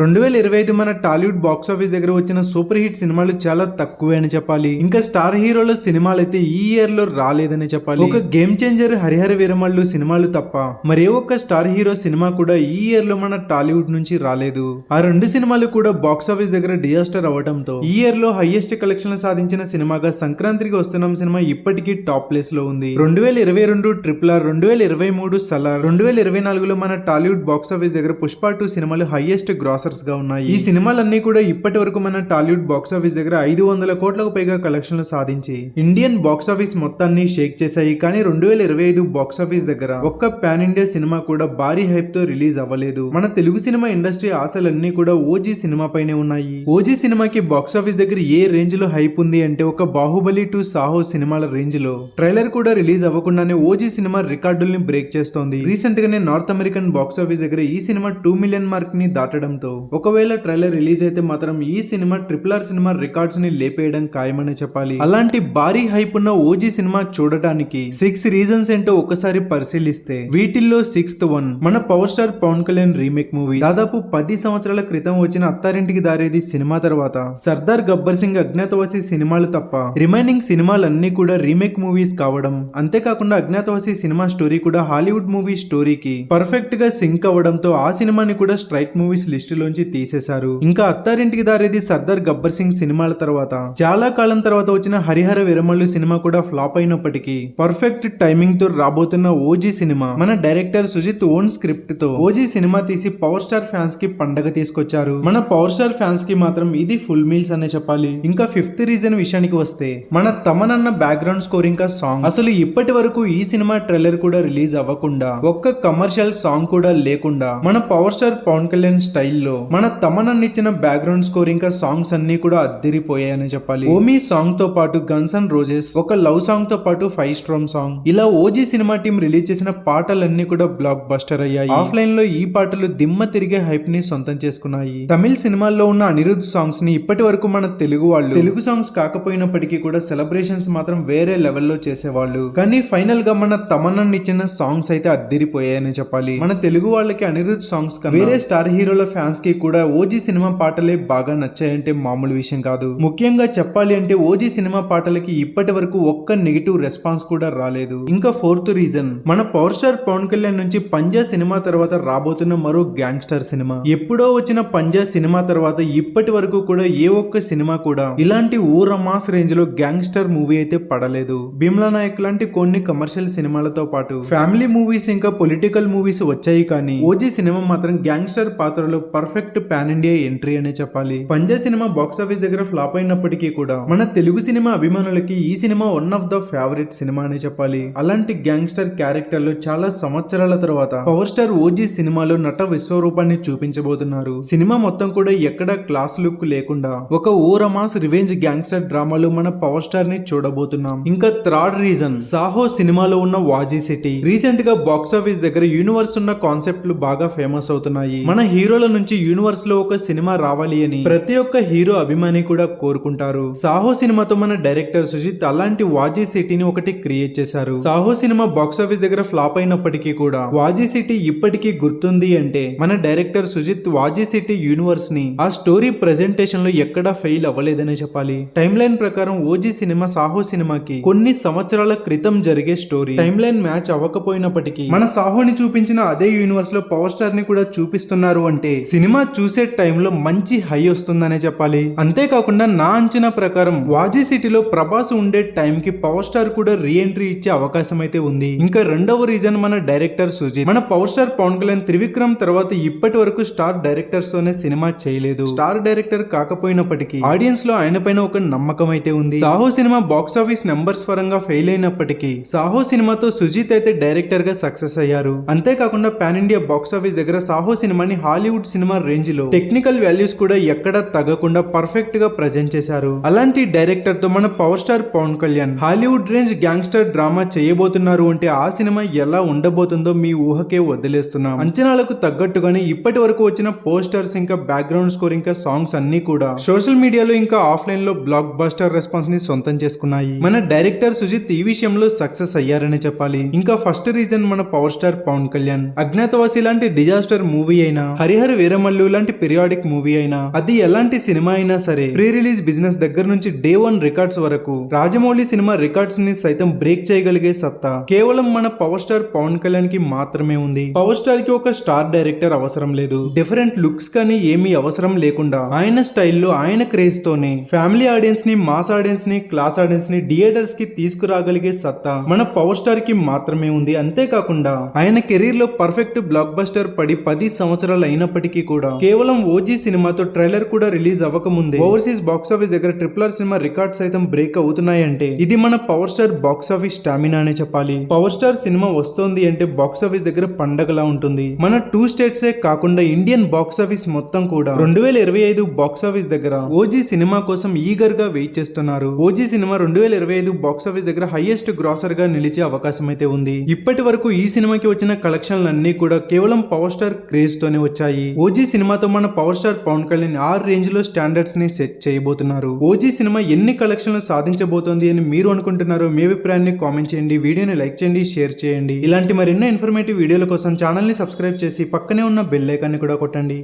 రెండు వేల ఇరవై ఐదు మన టాలీవుడ్ బాక్స్ ఆఫీస్ దగ్గర వచ్చిన సూపర్ హిట్ సినిమాలు చాలా తక్కువే అని చెప్పాలి. ఇంకా స్టార్ హీరోల సినిమాలు అయితే ఈ ఇయర్లో రాలేదని చెప్పాలి. ఒక గేమ్ చేంజర్ హరిహర వీరమల్లు సినిమాలు తప్ప మరే ఒక్క స్టార్ హీరో సినిమా కూడా ఈ ఇయర్లో మన టాలీవుడ్ నుంచి రాలేదు. ఆ రెండు సినిమాలు కూడా బాక్స్ ఆఫీస్ దగ్గర డిజాస్టర్ అవడంతో ఈ ఇయర్లో హైయెస్ట్ కలెక్షన్లు సాధించిన సినిమాగా సంక్రాంతికి వస్తున్నాం సినిమా ఇప్పటికీ టాప్ ప్లేస్లో ఉంది. రెండు వేల ఇరవై రెండు ట్రిపుల్ ఆర్ రెండు వేల ఇరవై మూడు సలార్ రెండు వేల ఇరవై నాలుగులో మన టాలీవుడ్ బాక్స్ ఆఫీస్ దగ్గర పుష్ప టూ సినిమాలు హైయెస్ట్ గ్రాస్ గా ఉన్నాయి. ఈ సినిమాలన్నీ కూడా ఇప్పటి వరకు మన టాలీవుడ్ బాక్స్ ఆఫీస్ దగ్గర ఐదు వందల కోట్లకు పైగా కలెక్షన్లు సాధించి ఇండియన్ బాక్స్ ఆఫీస్ మొత్తాన్ని షేక్ చేశాయి. కానీ రెండు వేల ఇరవై ఐదు బాక్స్ ఆఫీస్ దగ్గర ఒక్క పాన్ ఇండియా సినిమా కూడా భారీ హైప్తో రిలీజ్ అవ్వలేదు. మన తెలుగు సినిమా ఇండస్ట్రీ ఆశలన్నీ కూడా ఓజీ సినిమా పైనే ఉన్నాయి. ఓజీ సినిమాకి బాక్స్ ఆఫీస్ దగ్గర ఏ రేంజ్లో హైప్ ఉంది అంటే ఒక బాహుబలి టు సాహో సినిమాల రేంజ్లో. ట్రైలర్ కూడా రిలీజ్ అవ్వకుండానే ఓజీ సినిమా రికార్డుల్ని బ్రేక్ చేస్తోంది. రీసెంట్ గానే నార్త్ అమెరికన్ బాక్స్ ఆఫీస్ దగ్గర ఈ సినిమా టూ మిలియన్ మార్క్ని దాటడంతో ఒకవేళ ట్రైలర్ రిలీజ్ అయితే మాత్రం ఈ సినిమా ట్రిపుల్ ఆర్ సినిమా రికార్డ్స్ని లేపేయడం ఖాయమని చెప్పాలి. అలాంటి భారీ హైప్ ఉన్న ఓజీ సినిమా చూడటానికి సిక్స్ రీజన్స్ ఏంటో ఒకసారి పరిశీలిస్తే వీటిల్లో సిక్స్త్ వన్ మన power star Pawan Kalyan remake movie దాదాపు పది సంవత్సరాల క్రితం వచ్చిన అత్తారింటికి దారేది సినిమా తర్వాత సర్దార్ గబ్బర్ సింగ్ అజ్ఞాతవాసి సినిమాలు తప్ప రిమైనింగ్ సినిమాలన్నీ కూడా రీమేక్ మూవీస్ కావడం. అంతేకాకుండా అజ్ఞాతవాసి సినిమా స్టోరీ కూడా హాలీవుడ్ మూవీ స్టోరీకి పర్ఫెక్ట్గా సింక్ అవ్వడంతో ఆ సినిమాని కూడా స్ట్రైక్ మూవీస్ లిస్ట్ లోంచి తీసేశారు. ఇంకా అత్తారింటికి దారేది సర్దార్ గబ్బర్ సింగ్ సినిమాల తర్వాత. చాలా కాలం తర్వాత వచ్చిన హరిహర విరమల్లు సినిమా కూడా ఫ్లాప్ అయినప్పటికీ పర్ఫెక్ట్ టైమింగ్తో రాబోతున్న ఓజీ సినిమా మన డైరెక్టర్ సుజిత్ ఓన్ స్క్రిప్ట్తో ఓజీ సినిమా తీసి పవర్ స్టార్ ఫ్యాన్స్కి పండగ తీసుకొచ్చారు. మన పవర్ స్టార్ ఫ్యాన్స్కి మాత్రం ఇది ఫుల్ మీల్స్ అనే చెప్పాలి. ఇంకా ఫిఫ్త్ రీజన్ విషయానికి వస్తే మన తమనన్న బ్యాక్గ్రౌండ్ స్కోర్ ఇంకా సాంగ్ అసలు ఇప్పటి వరకు ఈ సినిమా ట్రైలర్ కూడా రిలీజ్ అవ్వకుండా ఒక్క కమర్షియల్ సాంగ్ కూడా లేకుండా మన పవర్ స్టార్ పవన్ కళ్యాణ్ స్టైల్లో మన తమనన్న ఇచ్చిన బ్యాక్గ్రౌండ్ స్కోర్ ఇంకా సాంగ్స్ అన్ని కూడా అద్దరిపోయాయని చెప్పాలి. ఓమీ సాంగ్తో పాటు గన్స్ అండ్ రోజెస్ ఒక లవ్ సాంగ్తో పాటు ఫైవ్ స్ట్రోమ్ సాంగ్ ఇలా ఓజీ సినిమా టీం రిలీజ్ చేసిన పాటలన్నీ కూడా బ్లాక్ బస్టర్ అయ్యాయి. ఆఫ్లైన్లో ఈ పాటలు దిమ్మ తిరిగే హైప్ని సొంతం చేసుకున్నాయి. తమిళ సినిమాల్లో ఉన్న అనిరుద్ సాంగ్స్ని ఇప్పటి వరకు మన తెలుగు వాళ్ళు తెలుగు సాంగ్స్ కాకపోయినప్పటికీ కూడా సెలబ్రేషన్స్ మాత్రం వేరే లెవెల్లో చేసేవాళ్ళు. కానీ ఫైనల్గా మన తమన్నని ఇచ్చిన సాంగ్స్ అయితే అద్దిరిపోయాయని చెప్పాలి. మన తెలుగు వాళ్ళకి అనిరుద్ సాంగ్స్ వేరే స్టార్ హీరోల ఫ్యాన్స్ కి కూడా ఓజీ సినిమా పాటలే బాగా నచ్చాయంటే మామూలు విషయం కాదు. ముఖ్యంగా చెప్పాలి అంటే ఓజీ సినిమా పాటలకి ఇప్పటి వరకు ఒక్క నెగిటివ్ రెస్పాన్స్ కూడా రాలేదు. ఇంకా ఫోర్త్ రీజన్ మన పవర్ స్టార్ పవన్ కళ్యాణ్ నుంచి పంజా సినిమా తర్వాత రాబోతున్న మరో గ్యాంగ్స్టర్ సినిమా. ఎప్పుడో వచ్చిన పంజా సినిమా తర్వాత ఇప్పటి వరకు కూడా ఏ ఒక్క సినిమా కూడా ఇలాంటి ఊర మాస్ రేంజ్లో గ్యాంగ్స్టర్ మూవీ అయితే పడలేదు. భీమ్లా నాయక్ లాంటి కొన్ని కమర్షియల్ సినిమాలతో పాటు ఫ్యామిలీ మూవీస్ ఇంకా పొలిటికల్ మూవీస్ వచ్చాయి కానీ ఓజీ సినిమా మాత్రం గ్యాంగ్స్టర్ పాత్రలో పర్ఫెక్ట్ పాన్ ఇండియా ఎంట్రీ అనే చెప్పాలి. పంజా సినిమా బాక్స్ ఆఫీస్ దగ్గర ఫ్లాప్ అయినప్పటికీ కూడా మన తెలుగు సినిమా అభిమానులకి ఈ cinema one of the favourite cinema అని చెప్పాలి. అలాంటి గ్యాంగ్స్టర్ క్యారెక్టర్లో చాలా సంవత్సరాల తర్వాత పవర్ స్టార్ ఓజీ సినిమాలో నట విశ్వరూపాన్ని చూపించబోతున్నారు. సినిమా మొత్తం కూడా ఎక్కడా క్లాస్ లుక్ లేకుండా ఒక ఓరమాస్ రివెంజ్ గ్యాంగ్స్టర్ డ్రామాలో మన పవర్ స్టార్ని చూడబోతున్నాం. ఇంకా థర్డ్ రీజన్ సాహో సినిమాలో ఉన్న వాజీ సిటీ రీసెంట్గా బాక్స్ ఆఫీస్ దగ్గర యూనివర్స్ ఉన్న కాన్సెప్ట్లు బాగా ఫేమస్ అవుతున్నాయి. మన హీరోల నుంచి యూనివర్స్లో ఒక సినిమా రావాలి అని ప్రతి ఒక్క హీరో అభిమాని కూడా కోరుకుంటారు. సాహో సినిమాతో మన డైరెక్టర్ సుజిత్ అలాంటి వాజీ సిటీని ఒకటి క్రియేట్ చేశారు. సాహో సినిమా బాక్స్ ఆఫీస్ దగ్గర ఫ్లాప్ అయినప్పటికీ కూడా వాజీ సిటీ ఇప్పటికీ గుర్తుంది అంటే మన డైరెక్టర్ సుజిత్ వాజీ సిటీ యూనివర్స్ని ఆ స్టోరీ ప్రెజెంటేషన్లో ఎక్కడా ఫెయిల్ అవ్వలేదనే చెప్పాలి. టైమ్ లైన్ ప్రకారం ఓజీ సినిమా సాహో సినిమాకి కొన్ని సంవత్సరాల క్రితం జరిగే స్టోరీ టైమ్ లైన్ మ్యాచ్ అవ్వకపోయినప్పటికీ మన సాహోని చూపించిన అదే యూనివర్స్లో పవర్ స్టార్ని కూడా చూపిస్తున్నారు అంటే సినిమా సినిమా చూసే టైంలో మంచి హై వస్తుందనే చెప్పాలి. అంతేకాకుండా నా అంచనా ప్రకారం వాజీ సిటీలో ప్రభాస్ ఉండే టైం కి పవర్ స్టార్ కూడా రీ ఎంట్రీ ఇచ్చే అవకాశం అయితే ఉంది. ఇంకా రెండవ రీజన్ మన డైరెక్టర్ సుజిత్. మన పవర్ స్టార్ పవన్ కళ్యాణ్ త్రివిక్రమ్ తర్వాత ఇప్పటి వరకు స్టార్ డైరెక్టర్స్ తోనే సినిమా చేయలేదు. స్టార్ డైరెక్టర్ కాకపోయినప్పటికీ ఆడియన్స్లో ఆయన పైన ఒక నమ్మకం అయితే ఉంది. Saaho cinema box office numbers పరంగా ఫెయిల్ అయినప్పటికీ సాహో సినిమాతో సుజిత్ అయితే డైరెక్టర్గా సక్సెస్ అయ్యారు. అంతేకాకుండా పాన్ ఇండియా బాక్స్ ఆఫీస్ దగ్గర సాహో సినిమాని హాలీవుడ్ సినిమా రేంజ్లో టెక్నికల్ వాల్యూస్ కూడా ఎక్కడ తగ్గకుండా పర్ఫెక్ట్గా ప్రజెంట్ చేశారు. అలాంటి డైరెక్టర్తో మన power star Pawan Kalyan Hollywood range gangster drama చేయబోతున్నారు అంటే ఆ సినిమా ఎలా ఉండబోతుందో మీ ఊహకే వదిలేస్తున్నాం. అంచనాలకు తగ్గట్టుగానే ఇప్పటి వరకు వచ్చిన పోస్టర్స్ ఇంకా బ్యాక్గ్రౌండ్ స్కోర్ ఇంకా సాంగ్స్ అన్ని కూడా సోషల్ మీడియాలో ఇంకా ఆఫ్లైన్లో బ్లాక్ బస్టర్ రెస్పాన్స్ని సొంతం చేసుకున్నాయి. మన డైరెక్టర్ సుజిత్ ఈ విషయంలో సక్సెస్ అయ్యారని చెప్పాలి. ఇంకా ఫస్ట్ రీజన్ మన పవర్ స్టార్ పవన్ కళ్యాణ్. అజ్ఞాతవాసి లాంటి డిజాస్టర్ మూవీ అయినా హరిహర వీరమ వీరమల్లు లాంటి పీరియాడిక్ మూవీ అయినా అది ఎలాంటి సినిమా అయినా సరే ప్రీ రిలీజ్ బిజినెస్ దగ్గర నుంచి డే వన్ రికార్డ్స్ వరకు రాజమౌళి సినిమా రికార్డ్స్ని సైతం బ్రేక్ చేయగలిగే సత్తా కేవలం మన పవర్ స్టార్ పవన్ కళ్యాణ్కి మాత్రమే ఉంది. పవర్ స్టార్కి ఒక స్టార్ డైరెక్టర్ అవసరం లేదు. డిఫరెంట్ లుక్స్ కానీ ఏమీ అవసరం లేకుండా ఆయన స్టైల్లో ఆయన క్రేజ్ తోనే ఫ్యామిలీ ఆడియన్స్ని మాస్ ఆడియన్స్ని క్లాస్ ఆడియన్స్ని థియేటర్స్కి తీసుకురాగలిగే సత్తా మన పవర్ స్టార్కి మాత్రమే ఉంది. అంతేకాకుండా ఆయన కెరీర్లో పర్ఫెక్ట్ బ్లాక్ బస్టర్ పడి పది సంవత్సరాలు అయినప్పటికీ కూడా. కేవలం ఓజీ సినిమాతో ట్రైలర్ కూడా రిలీజ్ అవ్వకముందే ఓవర్సీస్ బాక్స్ ఆఫీస్ దగ్గర ట్రిపుల్ ఆర్ సినిమా రికార్డ్ సైతం బ్రేక్ అవుతున్నాయంటే ఇది మన power star box office stamina అనే చెప్పాలి. పవర్ స్టార్ సినిమా వస్తోంది అంటే బాక్స్ ఆఫీస్ దగ్గర పండగలా ఉంటుంది. మన టూ స్టేట్సే కాకుండా ఇండియన్ బాక్స్ ఆఫీస్ మొత్తం కూడా. రెండు వేల ఇరవై ఐదు బాక్స్ ఆఫీస్ దగ్గర ఓజీ సినిమా కోసం ఈగర్గా వెయిట్ చేస్తున్నారు. ఓజీ సినిమా రెండు వేల ఇరవై ఐదు బాక్స్ ఆఫీస్ దగ్గర హైయెస్ట్ గ్రాసర్గా నిలిచే అవకాశం అయితే ఉంది. ఇప్పటి వరకు ఈ సినిమాకి వచ్చిన కలెక్షన్లు అన్ని కూడా కేవలం పవర్ స్టార్ క్రేజ్ తోనే వచ్చాయి ఓజీ సినిమాతో మన పవర్ స్టార్ పవన్ కళ్యాణ్ ఆ రేంజ్లో స్టాండర్డ్స్ని సెట్ చేయబోతున్నారు. ఓజీ సినిమా ఎన్ని కలెక్షన్లు సాధించబోతోంది అని మీరు అనుకుంటున్నారో మీ అభిప్రాయాన్ని కామెంట్ చేయండి వీడియోని లైక్ చేయండి షేర్ చేయండి. ఇలాంటి మరెన్నో ఇన్ఫర్మేటివ్ వీడియోల కోసం ఛానల్ని సబ్స్క్రైబ్ చేసి పక్కనే ఉన్న బెల్ ఐకాన్ని కూడా కొట్టండి.